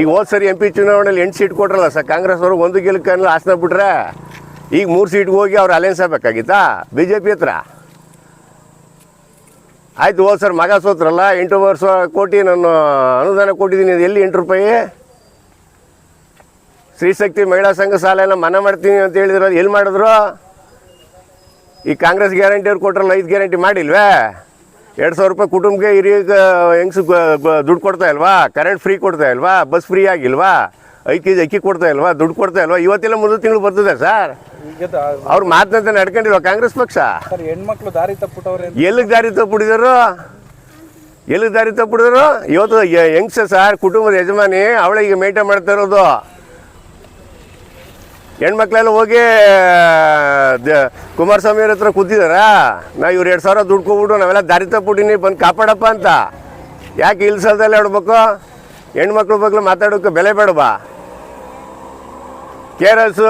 ಈಗ ಹೋದ್ ಸರಿ ಎಂ ಪಿ ಚುನಾವಣೆಯಲ್ಲಿ ಎಂಟು ಸೀಟ್ ಕೊಟ್ರಲ್ಲ ಸರ್, ಕಾಂಗ್ರೆಸ್ ಅವರು ಒಂದು ಗೆಲುಕನ್ನು ಆಸನ ಬಿಟ್ರೆ ಈಗ ಮೂರು ಸೀಟ್ಗೆ ಹೋಗಿ ಅವ್ರು ಅಲೆನ್ಸ್ ಆಗಬೇಕಾಗಿತ್ತಾ? ಬಿ ಜೆ ಪಿ ಹತ್ರ? ಆಯ್ತು ಹೋದ್ ಸರ್ ಮಗ ಸೋತ್ರಲ್ಲ, ಎಂಟು ವರ್ಷ ಕೋಟಿ ನಾನು ಅನುದಾನ ಕೊಟ್ಟಿದ್ದೀನಿ ಎಲ್ಲಿ ಎಂಟು ರೂಪಾಯಿ? ಸ್ತ್ರೀಶಕ್ತಿ ಮಹಿಳಾ ಸಂಘ ಸಾಲ ಎಲ್ಲ ಮನ ಮಾಡ್ತೀನಿ ಅಂತ ಹೇಳಿದ್ರು ಎಲ್ಲಿ ಮಾಡಿದ್ರು? ಈ ಕಾಂಗ್ರೆಸ್ ಗ್ಯಾರಂಟಿ ಅವ್ರು ಕೊಟ್ರಲ್ಲ, ಐದು ಗ್ಯಾರಂಟಿ ಮಾಡಿಲ್ವೇ? ಎರಡು ಸಾವಿರ ರೂಪಾಯಿ ಕುಟುಂಬಕ್ಕೆ ಹಿರಿಯಕ್ಕೆ ಹೆಂಗ್ಸು ದುಡ್ಡು ಕೊಡ್ತಾ ಇಲ್ವಾ? ಕರೆಂಟ್ ಫ್ರೀ ಕೊಡ್ತಾ ಇಲ್ವಾ? ಬಸ್ ಫ್ರೀ ಆಗಿಲ್ವಾ? ಐದು ಕೆ ಜಿ ಅಕ್ಕಿ ಕೊಡ್ತಾ ಇಲ್ವಾ? ದುಡ್ಡು ಕೊಡ್ತಾ ಇಲ್ವಾ? ಇವತ್ತೆಲ್ಲ ಮೂರು ತಿಂಗಳು ಬರ್ತದೆ ಸರ್ ಅವ್ರ ಮಾತಂತ ನಡ್ಕೊಂಡಿಲ್ವಾ ಕಾಂಗ್ರೆಸ್ ಪಕ್ಷ? ಸರ್ ಹೆಣ್ಮಕ್ಳು ದಾರಿ ತಪ್ಪಿಟ್ಟವ್ರೆ ಎಲ್ಲಿಗೆ ದಾರಿ ತಪ್ಪಿಡಿದರು ಎಲ್ಲಿಗೆ ದಾರಿ ತಪ್ಪಿಡಿದ್ರು ಇವತ್ತು ಹೆಂಗ್ಸ ಸರ್ ಕುಟುಂಬದ ಯಜಮಾನಿ ಅವಳಿಗೆ ಮೇಂಟೈನ್ ಮಾಡ್ತಾ ಇರೋದು. ಹೆಣ್ಮಕ್ಳೆಲ್ಲ ಹೋಗಿ ಕುಮಾರಸ್ವಾಮಿ ಅವ್ರ ಹತ್ರ ಕೂತಿದಾರ? ನಾ ಇವ್ರು ಎರಡು ಸಾವಿರ ದುಡ್ಡು ಕೊಟ್ಬಿಟ್ಟು ನಾವೆಲ್ಲ ದಾರಿ ತಪ್ಪಿಟ್ಟಿನಿ ಬಂದು ಕಾಪಾಡಪ್ಪ ಅಂತ. ಯಾಕೆ ಇಲ್ಸಲ್ದಲ್ಲ ಹೇಳ್ಬೇಕು ಹೆಣ್ಮಕ್ಳ ಬಗ್ಗೆ ಮಾತಾಡೋಕೆ ಬೆಲೆ ಬೇಡವಾ? ಕೆ ಆರ್ ಎಸ್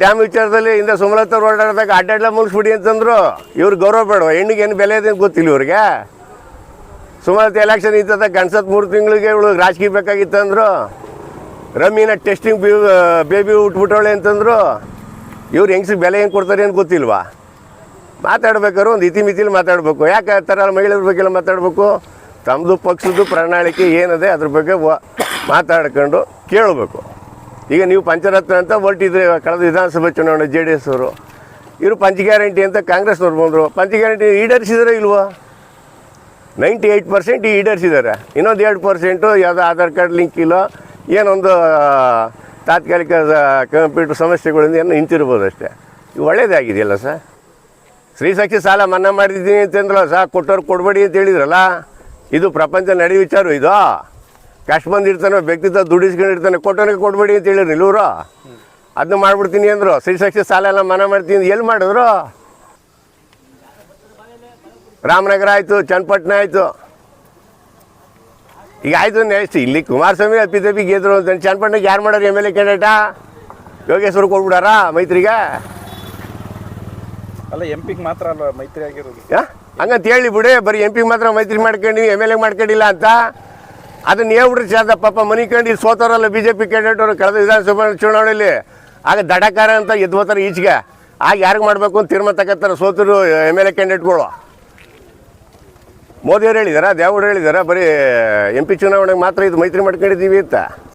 ಡ್ಯಾಮ್ ವಿಚಾರದಲ್ಲಿ ಇಂದ ಸುಮಲತಾ ಓಡಾಡಿದಾಗ ಅಡ್ಡಾಡ್ಲ ಮುಗಿಸ್ಬಿಡಿ ಅಂತಂದ್ರು. ಇವ್ರು ಗೌರವ ಬೇಡ ಹೆಣ್ಣಿಗೆ ಏನು ಬೆಲೆ ಇದೆ ಗೊತ್ತಿಲ್ಲ ಇವ್ರಿಗೆ. ಸುಮಲತಾ ಎಲೆಕ್ಷನ್ ಇತ್ತದ ಗಣಸತ್ ಮೂರು ತಿಂಗಳಿಗೆ ಇವಳು ರಾಜಕೀಯ ಬೇಕಾಗಿತ್ತಂದ್ರು. ರಮ್ಮಿನ ಟೆಸ್ಟಿಂಗ್ ಬೇಬಿ ಉಟ್ಬಿಟ್ಟವಳೆ ಅಂತಂದ್ರು, ಇವ್ರು ಹೆಂಗ್ಸಿಗೆ ಬೆಲೆ ಏನು ಕೊಡ್ತಾರೆ ಅಂತ ಗೊತ್ತಿಲ್ವಾ? ಮಾತಾಡ್ಬೇಕಾದ್ರು ಒಂದು ಇತಿಮಿತಿಲಿ ಮಾತಾಡಬೇಕು. ಯಾಕೆ ಆ ಥರ ಮಹಿಳೆಯರ ಬಗ್ಗೆಲ್ಲ ಮಾತಾಡಬೇಕು? ತಮ್ಮದು ಪಕ್ಷದ್ದು ಪ್ರಣಾಳಿಕೆ ಏನಿದೆ, ಅದ್ರ ಬಗ್ಗೆ ಮಾತಾಡ್ಕೊಂಡು ಕೇಳಬೇಕು. ಈಗ ನೀವು ಪಂಚರತ್ನ ಅಂತ ಹೊರಟಿದ್ರೆ ಕಳೆದ ವಿಧಾನಸಭೆ ಚುನಾವಣೆ ಜೆ ಡಿ ಎಸ್ ಅವರು. ಇವರು ಪಂಚ ಗ್ಯಾರಂಟಿ ಅಂತ ಕಾಂಗ್ರೆಸ್ನವ್ರು ಬಂದರು. ಪಂಚ ಗ್ಯಾರಂಟಿ ಈಡೇರಿಸಿದ್ರೆ ಇಲ್ವಾ? ನೈಂಟಿ ಏಯ್ಟ್ ಪರ್ಸೆಂಟ್ ಈಡೇರಿಸಿದ್ದಾರೆ ಇನ್ನೊಂದು ಎರಡು ಪರ್ಸೆಂಟು ಯಾವುದೋ ಆಧಾರ್ ಕಾರ್ಡ್ ಲಿಂಕ್ ಇಲ್ಲ ಏನೊಂದು ತಾತ್ಕಾಲಿಕ ಕಂಪ್ಯೂಟರ್ ಸಮಸ್ಯೆಗಳಿಂದ ಏನು ನಿಂತಿರ್ಬೋದು ಅಷ್ಟೇ. ಒಳ್ಳೇದಾಗಿದೆಯಲ್ಲ ಸರ್? ಸ್ತ್ರೀಶಕ್ತಿ ಸಾಲ ಮನ್ನಾ ಮಾಡಿದ್ದೀನಿ ಅಂತಂದ್ರಲ್ಲ ಸರ್, ಕೊಟ್ಟವ್ರು ಕೊಡಬೇಡಿ ಅಂತ ಹೇಳಿದ್ರಲ್ಲ? ಇದು ಪ್ರಪಂಚ ನಡೆ ವಿಚಾರ ಇದು. ಕಷ್ಟ ಬಂದಿರ್ತಾನೆ, ವ್ಯಕ್ತಿತ್ವ ದುಡಿಸ್ಕೊಂಡಿರ್ತಾನೆ ಕೊಟ್ಟವನಿಗೆ ಕೊಡಬೇಡಿ ಅಂತ ಹೇಳಿದ್ರು ಅದನ್ನ ಮಾಡ್ಬಿಡ್ತೀನಿ ಅಂದರು. ಸ್ತ್ರೀ ಸಾಕ್ಷಿ ಸಾಲ ಎಲ್ಲ ಮನ್ನಾ ಮಾಡ್ತೀನಿ ಎಲ್ಲಿ ಮಾಡಿದ್ರು? ರಾಮನಗರ ಆಯಿತು, ಚನ್ನಪಟ್ಟಣ ಆಯಿತು. ಈಗ ಆಯ್ತು ನೆಕ್ಸ್ಟ್ ಇಲ್ಲಿ ಕುಮಾರಸ್ವಾಮಿ ಅಪ್ಪಿತಪ್ಪಿ ಗೆದ್ರು ಅಂತ ಚನ್ನಪಟ್ಟಣಕ್ಕೆ ಯಾರು ಮಾಡೋರು ಎಂ ಎಲ್ ಎ ಕ್ಯಾಂಡಿಡೇಟಾ? ಯೋಗೇಶ್ವರ್ ಕೊಟ್ಬಿಡಾರ ಮೈತ್ರಿಗೆ? ಅಲ್ಲ ಎಂ ಪಿಗೆ ಮಾತ್ರ ಅಲ್ಲ ಮೈತ್ರಿ ಆಗಿರೋದು? ಹಂಗಂತ ಹೇಳಿ ಬಿಡಿ ಬರೀ ಎಂ ಪಿಗೆ ಮಾತ್ರ ಮೈತ್ರಿ ಮಾಡ್ಕೊಂಡು ಎಂ ಎಲ್ ಎ ಮಾಡ್ಕೊಂಡಿಲ್ಲ ಅಂತ. ಅದನ್ನ ಹೇಳ್ಬಿಟ್ರೆ ಚಂದ ಪಾಪ ಮನಿಕಂಡು ಸೋತವರಲ್ಲ ಬಿ ಜೆ ಪಿ ಕ್ಯಾಂಡಿಡೇಟ್ ಅವರು ಕಳೆದ ವಿಧಾನಸಭಾ ಚುನಾವಣೆಯಲ್ಲಿ. ಆಗ ದಡಕಾರ ಅಂತ ಎದ್ದು ಹೋಗ್ತಾರೆ ಈಚೆಗೆ. ಆಗ ಯಾರಿಗೆ ಮಾಡಬೇಕು ಅಂತ ತೀರ್ಮಾನ ತಗೋತಾರೆ ಸೋತರು ಎಂ ಎಲ್ ಎ ಕ್ಯಾಂಡಿಡೇಟ್ಗಳು? ಮೋದಿಯವ್ರು ಹೇಳಿದಾರ ದೇವರು ಹೇಳಿದಾರ ಬರೀ ಎಂ ಪಿ ಚುನಾವಣೆಗೆ ಮಾತ್ರ ಇದು ಮೈತ್ರಿ ಮಾಡ್ಕೊಂಡಿದ್ದೀವಿ ಅಂತ?